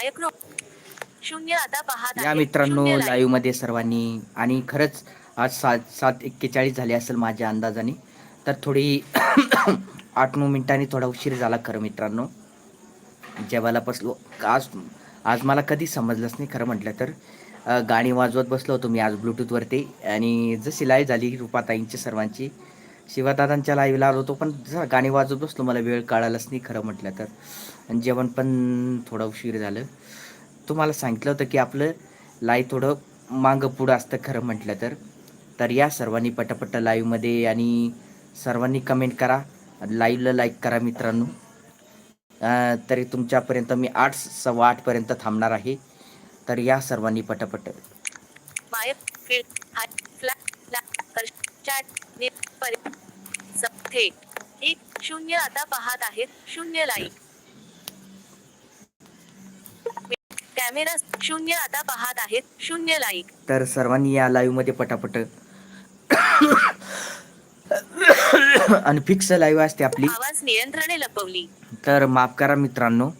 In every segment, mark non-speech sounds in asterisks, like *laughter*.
Micro शून्य आता पाहत या. मित्रांनो. लाईव्हमध्ये सर्वांनी आणि खरंच आज सात सात एक्केचाळीस झाले असेल माझ्या अंदाजाने. तर थोडी *coughs* आठ नऊ मिनिटांनी थोडा उशीर झाला खरं मित्रांनो. जेवायला बसलो. आज आज मला कधी समजलंच नाही खरं म्हटलं तर. गाणी वाजवत बसलो होतो मी आज ब्लूटूथवरती आणि जशी लाईव्ह झाली रुपाताईंची सर्वांची शिवादादांच्या लाईव्हला आलो होतो पण जसं गाणी वाजवत बसलो मला वेळ काढायलाच नाही खरं म्हटलं तर. आणि जेवण पण थोडं उशीर झालं. तुम्हाला सांगितलं होतं की आपलं लाईव्ह थोडं मागं पुढं असतं खरं म्हटलं तर. तर या सर्वांनी पटापट लाईव्हमध्ये आणि सर्वांनी कमेंट करा. लाईव्हला लाईक करा मित्रांनो. तरी तुमच्यापर्यंत मी आठ सव्वा आठपर्यंत थांबणार आहे. तर या सर्वांनी पटापट. चॅट थेट एक शून्य आता पाहत आहेत. शून्य लाईक कॅमेरा शून्य आता पाहत आहेत. शून्य लाईक तर सर्वांनी या लाईव्हमध्ये पटापट. आणि फिक्स लाईव्ह असते आपली. आवाज नियंत्रणे लपवली. तर माफ करा मित्रांनो.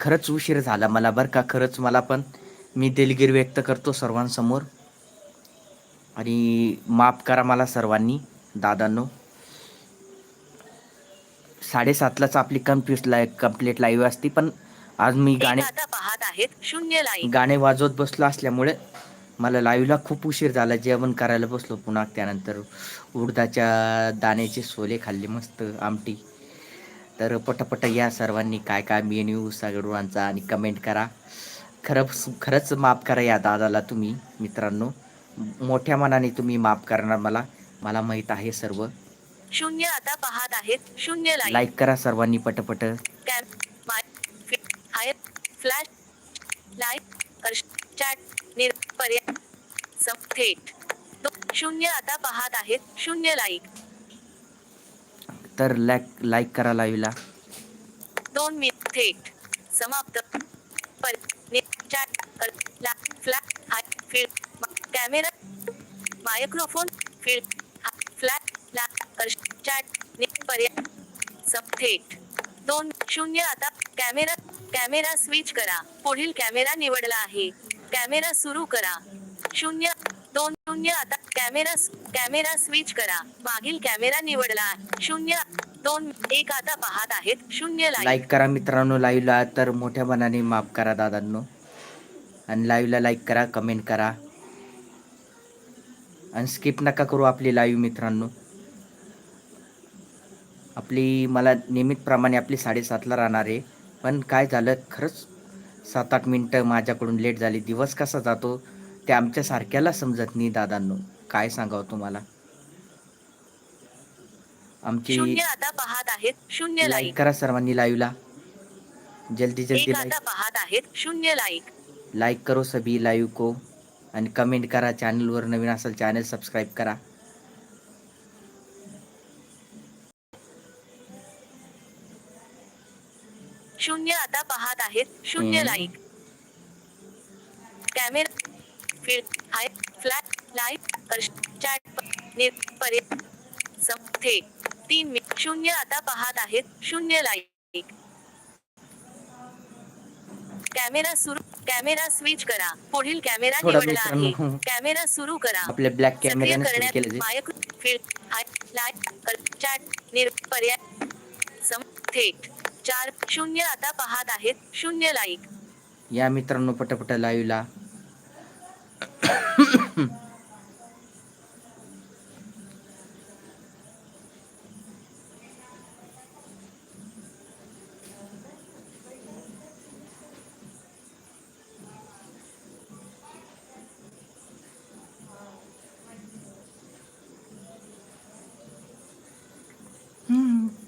खरंच उशीर झाला मला बरं का? खरंच मला पण. मी दिलगिरी व्यक्त करतो सर्वांसमोर. आणि माफ करा मला सर्वांनी दादांनो. साडेसातलाच आपली कम्प्युस लाईव्ह कंप्लीट लाईव्ह असते पण आज मी गाणे पाहत आहेत शून्य गाणे वाजवत बसलो असल्यामुळे मला लाईव्हला खूप उशीर झाला जेवण करायला बसलो पुन्हा. त्यानंतर उडदाच्या दाण्याचे सोले खाल्ले मस्त आमटी. तर पटापट या सर्वांनी काय काय मेन्यू सगळ्यांचा आणि कमेंट करा. खरंच खरंच माफ करा या दादाला तुम्ही मित्रांनो. मोठ्या मनाने तुम्ही माफ करणार मला. मला माहीत आहे सर्व. शून्य आता पाहत आहेत. शून्य लाईक करा सर्वांनी पटपट. फ्लॅश लाईक चॅट थेट शून्य आता पाहत आहेत. शून्य लाईक तर लाईक लाईक करा लाईव्हला दोन मिनिट थेट समाप्त. पर chat flat high field camera microphone field flat chat पर्याय सब थेट दोन शून्य आता कॅमेरा कॅमेरा स्विच करा. पुढील कॅमेरा निवडला आहे. कॅमेरा सुरू करा. शून्य दोन शून्य आता कॅमेरा कॅमेरा स्विच करा. मागील कॅमेरा निवडला आहे. शून्य दोन एक आता पाहत आहेत. शून्य लाईक लाईक करा मित्रांनो लाईव्हला तर मोठ्या मनाने माफ करा दादांनो. आणि लाईव्हला लाईक करा कमेंट करा. आणि स्किप नका करू आपली लाईव्ह मित्रांनो. आपली मला नियमितप्रमाणे आपली साडेसातला राहणार आहे. पण काय झालं खरंच सात आठ मिनटं माझ्याकडून लेट झाली. दिवस कसा जातो ते आमच्या सारख्याला समजत नाही दादांनो. काय सांगावं तुम्हाला? आमची शून्य लाईक करा सर्वांनी लाईव्हला जल्दी जल्दी लाईक पाहत आहेत. शून्य लाईक लाईक करो सभी लाईव्ह को. आणि कमेंट करा चॅनलवर नवीन असेल चॅनल सबस्क्राईब करा. शून्य आता पाहत आहेत. शून्य. Like camera field high flat light chat सम थेट तीन मि शून्य आता पाहत आहेत. शून्य लाईक कॅमेरा सुरू. कॅमेरा स्विच करा. पुढील कॅमेरा निवडला आहे. कॅमेरा सुरू करा. आपल्या ब्लॅक सक्रिय कॅमेऱ्याने सुरू करण्यात केलं जे. मायक फील्ड हाय लाइट कर चॅट निर पर्याय सम थेट. चार शून्य आता पाहत आहेत. शून्य लाईक या मित्रांनो पटापट लाईव्हला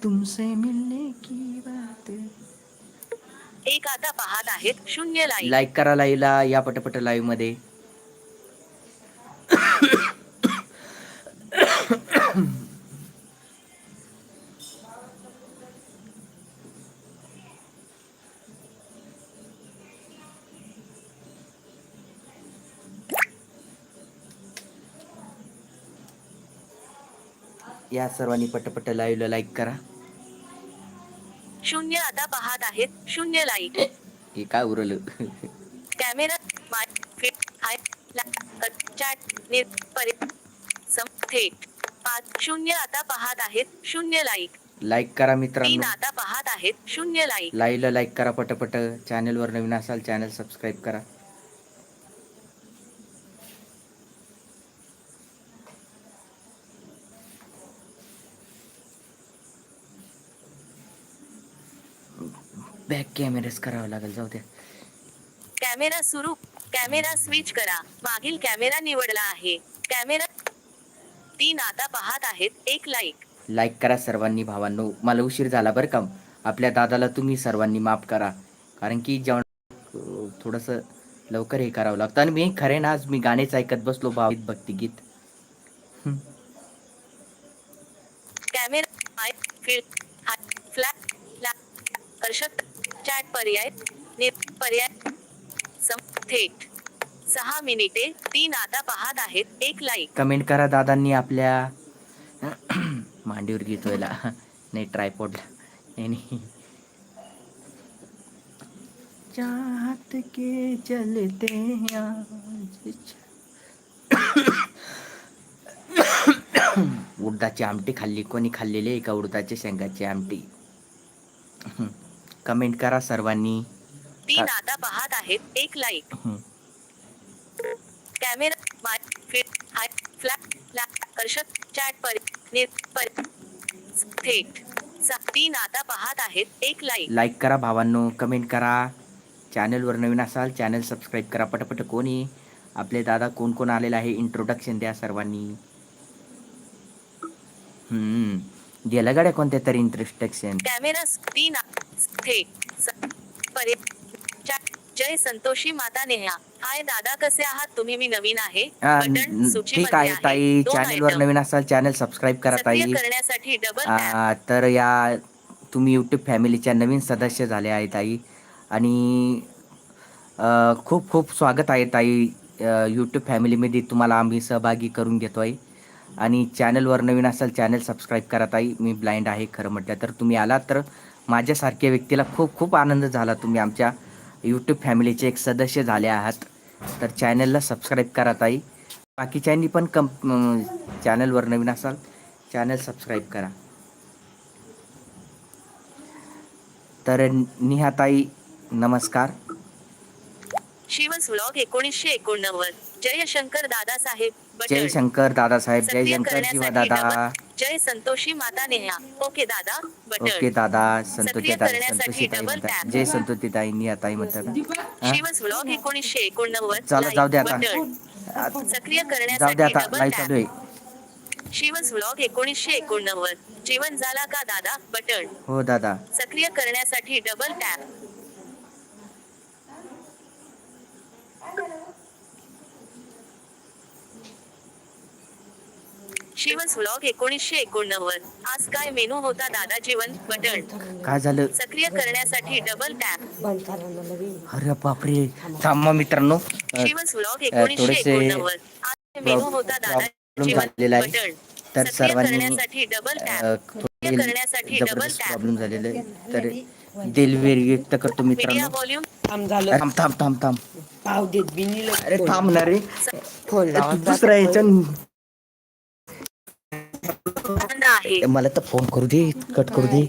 तुमसे मिलने की बात। एक आता पाहत आहेत शून्य लाईक लाईक करा लाईव्हला या पटपट लाईव्हमध्ये. या सर्वांनी पटपट लाईव्हला लाईक करा. शून्य आता पाहत आहेत. शून्य लाईक हे काय उरलं? कॅमेरा फिट हाय. चॅट परि थेट. पाच शून्य आता पाहत आहेत. शून्य लाईक लाईक करा तीन मित्रांनो आता पाहत आहेत. शून्य लाईक लाईव्हला लाईक करा पटपट. चॅनलवर नवीन असाल चॅनल सबस्क्राईब करा. बॅक कॅमेराच करावं लागेल जाऊ द्या कॅमेरा सुरू कॅमेरा स्विच करा मागील कॅमेरा निवडला आहे कॅमेरा तीन आता पाहत आहेत एक लाईक लाईक करा सर्वांनी भावांनो मला उशीर झाला बरं का आपल्या दादाला तुम्ही सर्वांनी माफ करा कारण की जेवण थोडंसं लवकर हे करावं लागतं आणि मी खरे ना आज मी गाणेच ऐकत बसलो भावित भक्तिगीत हं. कॅमेरा फ्लॅट ला कर्षक चॅट पर्याय निर पर्याय सम थेट. सहा मिनिटे तीन आता पाहत आहेत. एक लाईक कमेंट करा दादांनी आपल्या *clears throat* मांडीवर घेतोयला. नाही ट्रायपॉडला नाही नाही. चाहत के चलते उडदाची आमटी खाल्ली. कोणी खाल्लेली आहे का उडदाच्या शेंगाची आमटी? कमेंट करा सर्वांनी. तीन आता पाहत आहेत. एक लाईक. कॅमेरा कर्षक चॅट पर थेट. तीन आता पाहत आहेत. एक लाईक लाईक करा भावांनो कमेंट करा. चॅनलवर नवीन असाल चॅनल सबस्क्राईब करा पटापट. कोणी? आपले दादा कोण कोण आलेला आहे? इंट्रोडक्शन द्या सर्वांनी. हम्म. गेलं गाड्या कोणत्या तरी इंट्रोडक्शन कॅमेरा तीन थेट जय संतोषी माता नेहा। हाय दादा कसे आहात? तुम्ही मी नवीन आहे. बटन ठीक आहे ताई चॅनलवर item. नवीन असाल चॅनल सबस्क्राईब करा ताई. करण्यासाठी डबल तर या तुम्ही यूट्यूब फॅमिलीच्या नवीन सदस्य झाले आहे ताई. आणि खूप खूप स्वागत आहे ताई. यूट्यूब फॅमिलीमध्ये तुम्हाला आम्ही सहभागी करून घेतो आहे आणि चॅनलवर नवीन असाल चॅनल सबस्क्राईब करा ताई. मी ब्लाइंड आहे खरं म्हटलं तर. तुम्ही आलात तर माझ्यासारख्या व्यक्तीला खूप खूप आनंद झाला. तुम्ही आमच्या यूट्यूब फॅमिलीचे एक सदस्य झाले आहात. तर चॅनलला सबस्क्राईब करा ताई. बाकीच्यांनी पण कम चॅनलवर नवीन असाल चॅनल सबस्क्राईब करा. तर निहाताई नमस्कार. शिवस व्लॉग एकोणीसशे एकोणनव्वद. जय शंकर दादासाहेब जय बटन शंकर दादासाहेब जय सक्रिय शंकर शिवा दादा. जय संतोषी माता नेहा. ओके दादा ओके बटन दादा संतोषी ताई करण्यासाठी संतोषी ताई म्हणतात. जय संतोषी ताई म्हणतात. हा? शिवस व्लॉग एकोणीसशे एकोणनव्वद. चला जाऊ दे आता. सक्रिय करण्यासाठी आता डबल टॅप शिवस व्लॉग एकोणीसशे एकोणनव्वद. जेवण झाला का दादा? बटन. हो दादा. सक्रिय करण्यासाठी डबल टॅप शिवस व्लॉग एकोणीसशे एकोणनव्वद. आज काय मेनू होता दादा जेवण बटन काय झालं? सक्रिय करण्यासाठी डबल टॅप अरे बापरे. थांबा मित्रांनो. शिवस व्लॉग एकोणीसशे थोडेसे एकोणनव्वद. आज मेनू होता दादा प्रॉब्लेम जेवण झालेला आहे. बटन तर सक्रिय सर्वांनी करण्यासाठी डबल अ, टॅप थोडे करण्यासाठी double जबरदस्त tap. प्रॉब्लेम झालेला आहे तर दिलवेर व्यक्त करतो मीडिया मित्रांनो. व्हॉल्यूम थांब झालं. थांब थांब थांब थांब. पाव देत बी नाही लवकर. अरे थांब ना रे. फोन दुसरा याच्या आहे मला तर फोन करू दे कट करू दे.